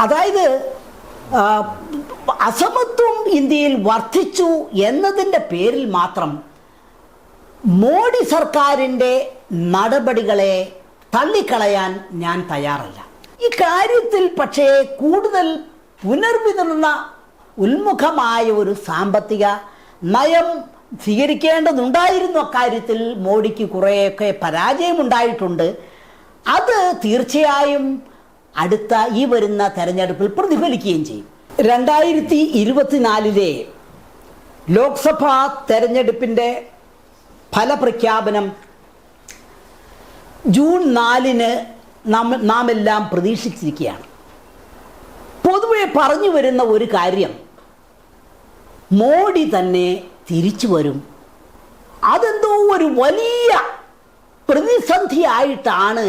അതായത് അസമത്വം ഇന്ത്യയിൽ വർദ്ധിച്ചു എന്നതിന്റെ പേരിൽ മാത്രം മോഡി സർക്കാരിന്റെ നടപടികളെ തള്ളിക്കളയാൻ ഞാൻ തയ്യാറല്ല. ഈ കാര്യത്തിൽ പക്ഷേ കൂടുതൽ പുനർവിതർന്ന ഉന്മുഖമായ ഒരു സാമ്പത്തിക നയം സ്വീകരിക്കേണ്ടതുണ്ടായിരുന്നു അക്കാര്യത്തിൽ. മോഡിക്ക് കുറേയൊക്കെ പരാജയമുണ്ടായിട്ടുണ്ട്. അത് തീർച്ചയായും അടുത്ത ഈ വരുന്ന തെരഞ്ഞെടുപ്പിൽ പ്രതിഫലിക്കുകയും ചെയ്യും. രണ്ടായിരത്തി ഇരുപത്തിനാലിലെ ലോക്സഭാ തെരഞ്ഞെടുപ്പിന്റെ ഫലപ്രഖ്യാപനം ജൂൺ നാലിന് നാം നാം എല്ലാം പ്രതീക്ഷിച്ചിരിക്കുകയാണ്. പൊതുവെ പറഞ്ഞു വരുന്ന ഒരു കാര്യം മോഡി തന്നെ തിരിച്ചു വരും. അതെന്തോ ഒരു വലിയ പ്രതിസന്ധിയായിട്ടാണ്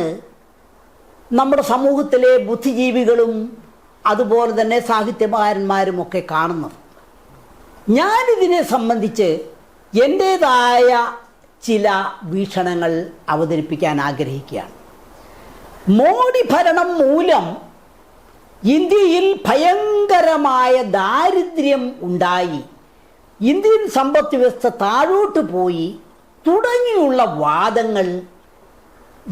നമ്മുടെ സമൂഹത്തിലെ ബുദ്ധിജീവികളും അതുപോലെ തന്നെ സാഹിത്യകാരന്മാരും ഒക്കെ കാണുന്നത്. ഞാനിതിനെ സംബന്ധിച്ച് എന്റേതായ ചില വീക്ഷണങ്ങൾ അവതരിപ്പിക്കാൻ ആഗ്രഹിക്കുകയാണ്. മോഡി ഭരണം മൂലം ഇന്ത്യയിൽ ഭയങ്കരമായ ദാരിദ്ര്യം ഉണ്ടായി. ഇന്ത്യൻ സമ്പദ് വ്യവസ്ഥ താഴോട്ട് പോയി. തുടങ്ങിയുള്ള വാദങ്ങൾ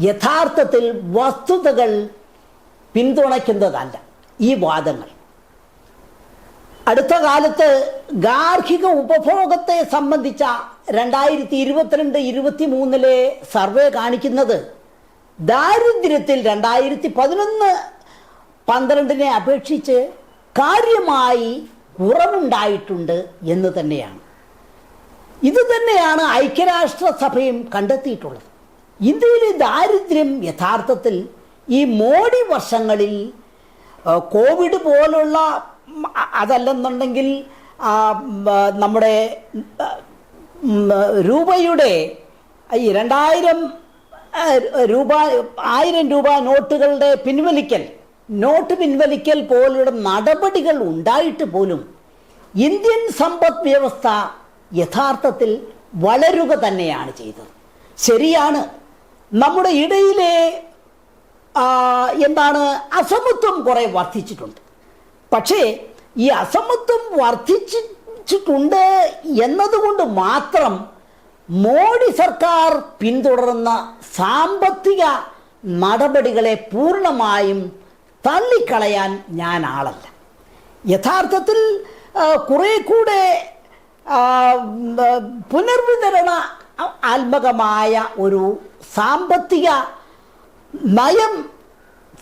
യഥാർത്ഥത്തിൽ വസ്തുതകൾ പിന്തുണയ്ക്കുന്നതല്ല. ഈ വാദങ്ങൾ. അടുത്ത കാലത്ത് ഗാർഹിക ഉപഭോഗത്തെ സംബന്ധിച്ച രണ്ടായിരത്തി ഇരുപത്തിരണ്ട് ഇരുപത്തി മൂന്നിലെ സർവേ കാണിക്കുന്നത് ദാരിദ്ര്യത്തിൽ രണ്ടായിരത്തി പതിനൊന്ന് പന്ത്രണ്ടിനെ അപേക്ഷിച്ച് കാര്യമായി കുറവുണ്ടായിട്ടുണ്ട് എന്ന് തന്നെയാണ്. ഇത് തന്നെയാണ് ഐക്യരാഷ്ട്രസഭയും കണ്ടെത്തിയിട്ടുള്ളത്. ഇന്ത്യയിലെ ദാരിദ്ര്യം യഥാർത്ഥത്തിൽ ഈ മോഡി വർഷങ്ങളിൽ കോവിഡ് പോലുള്ള അതല്ലെന്നുണ്ടെങ്കിൽ നമ്മുടെ രൂപയുടെ ഈ രണ്ടായിരം രൂപ ആയിരം രൂപ നോട്ടുകളുടെ പിൻവലിക്കൽ നോട്ട് പിൻവലിക്കൽ പോലുള്ള നടപടികൾ ഉണ്ടായിട്ട് പോലും ഇന്ത്യൻ സമ്പദ് വ്യവസ്ഥ യഥാർത്ഥത്തിൽ വളരുക തന്നെയാണ് ചെയ്തത്. ശരിയാണ് നമ്മുടെ ഇടയിലെ എന്താണ് അസമത്വം കുറെ വർദ്ധിച്ചിട്ടുണ്ട്. പക്ഷേ ഈ അസമത്വം വർദ്ധിച്ചിട്ടുണ്ട് എന്നതുകൊണ്ട് മാത്രം മോഡി സർക്കാർ പിന്തുടർന്ന സാമ്പത്തിക നടപടികളെ പൂർണമായും തള്ളിക്കളയാൻ ഞാൻ ആളല്ല. യഥാർത്ഥത്തിൽ കുറേ കൂടെ പുനർവിതരണ ആത്മകമായ ഒരു സാമ്പത്തിക നയം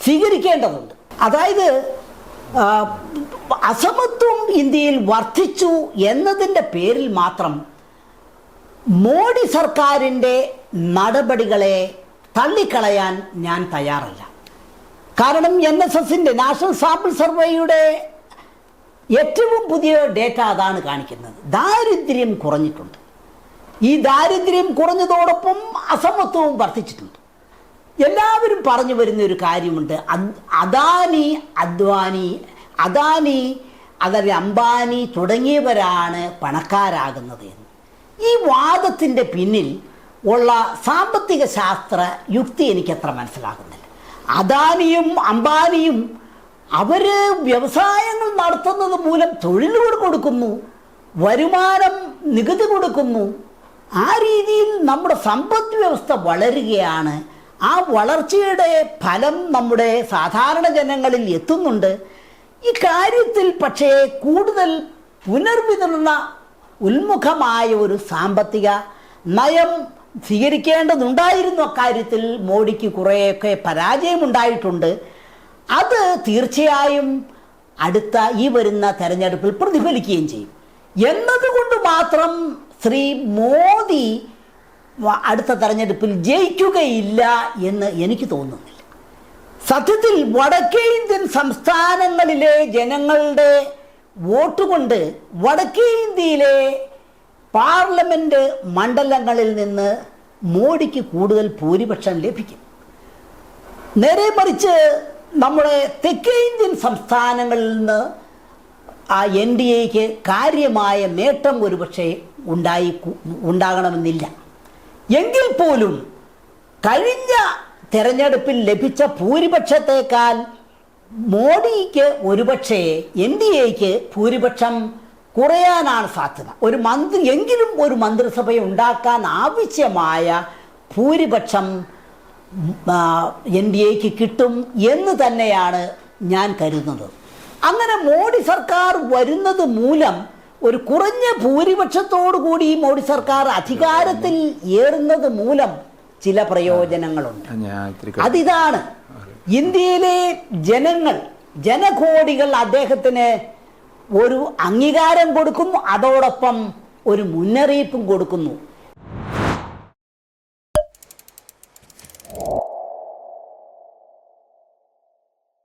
സ്വീകരിക്കേണ്ടതുണ്ട്. അതായത് അസമത്വം ഇന്ത്യയിൽ വർദ്ധിച്ചു എന്നതിന്റെ പേരിൽ മാത്രം മോഡി സർക്കാരിന്റെ നടപടികളെ തള്ളിക്കളയാൻ ഞാൻ തയ്യാറല്ല. കാരണം എൻ എസ് എസിന്റെ നാഷണൽ സാമ്പിൾ സർവേയുടെ ഏറ്റവും പുതിയ ഡേറ്റ അതാണ് കാണിക്കുന്നത്. ദാരിദ്ര്യം കുറഞ്ഞിട്ടുണ്ട്. ഈ ദാരിദ്ര്യം കുറഞ്ഞതോടൊപ്പം അസമത്വവും വർദ്ധിച്ചിട്ടുണ്ട്. എല്ലാവരും പറഞ്ഞു വരുന്ന ഒരു കാര്യമുണ്ട് അദാനി അദ്വാനി അദാനി അതല്ല അംബാനി തുടങ്ങിയവരാണ് പണക്കാരാകുന്നത് എന്ന്. ഈ വാദത്തിന്റെ പിന്നിൽ ഉള്ള സാമ്പത്തിക ശാസ്ത്ര യുക്തി എനിക്കത്ര മനസ്സിലാകുന്നില്ല. അദാനിയും അംബാനിയും അവർ വ്യവസായങ്ങൾ നടത്തുന്നത് മൂലം തൊഴിലുകൾ കൊടുക്കുന്നു വരുമാനം നികുതി കൊടുക്കുന്നു ആ രീതിയിൽ നമ്മുടെ സമ്പദ് വ്യവസ്ഥ വളരുകയാണ്. ആ വളർച്ചയുടെ ഫലം നമ്മുടെ സാധാരണ ജനങ്ങളിൽ എത്തുന്നുണ്ട്. ഈ കാര്യത്തിൽ പക്ഷേ കൂടുതൽ പുനർവിതരണ ഉന്മുഖമായ ഒരു സാമ്പത്തിക നയം സ്വീകരിക്കേണ്ടതുണ്ടായിരുന്നു അക്കാര്യത്തിൽ മോഡിക്ക് കുറേയൊക്കെ പരാജയമുണ്ടായിട്ടുണ്ട്. അത് തീർച്ചയായും അടുത്ത ഈ വരുന്ന തെരഞ്ഞെടുപ്പിൽ പ്രതിഫലിക്കുകയും ചെയ്യും. എന്നതുകൊണ്ട് മാത്രം ശ്രീ മോദി അടുത്ത തെരഞ്ഞെടുപ്പിൽ ജയിക്കുകയില്ല എന്ന് എനിക്ക് തോന്നുന്നില്ല. സത്യത്തിൽ വടക്കേ ഇന്ത്യൻ സംസ്ഥാനങ്ങളിലെ ജനങ്ങളുടെ വോട്ട് കൊണ്ട് വടക്കേ ഇന്ത്യയിലെ പാർലമെന്റ് മണ്ഡലങ്ങളിൽ നിന്ന് മോഡിക്ക് കൂടുതൽ ഭൂരിപക്ഷം ലഭിക്കും. നേരെ മറിച്ച് നമ്മുടെ തെക്കേ ഇന്ത്യൻ സംസ്ഥാനങ്ങളിൽ നിന്ന് ആ എൻ ഡി എക്ക് കാര്യമായ നേട്ടം ഒരുപക്ഷെ ഉണ്ടായി ഉണ്ടാകണമെന്നില്ല. എങ്കിൽ പോലും കഴിഞ്ഞ തെരഞ്ഞെടുപ്പിൽ ലഭിച്ച ഭൂരിപക്ഷത്തേക്കാൾ മോഡിക്ക് ഒരുപക്ഷെ എൻ ഡി എക്ക് ഭൂരിപക്ഷം കുറയാനാണ് സാധ്യത. ഒരു മന്ത്രി എങ്കിലും ഒരു മന്ത്രിസഭ ഉണ്ടാക്കാൻ ആവശ്യമായ ഭൂരിപക്ഷം എൻ ഡി എക്ക് കിട്ടും എന്ന് തന്നെയാണ് ഞാൻ കരുതുന്നത്. അങ്ങനെ മോഡി സർക്കാർ വരുന്നത് മൂലം ഒരു കുറഞ്ഞ ഭൂരിപക്ഷത്തോടു കൂടി ഈ മോഡി സർക്കാർ അധികാരത്തിൽ ഏറുന്നത് മൂലം ചില പ്രയോജനങ്ങളുണ്ട്. അതിതാണ് ഇന്ത്യയിലെ ജനങ്ങൾ ജനകോടികൾ അദ്ദേഹത്തിന് ഒരു അംഗീകാരം കൊടുക്കുന്നു അതോടൊപ്പം ഒരു മുന്നറിയിപ്പും കൊടുക്കുന്നു.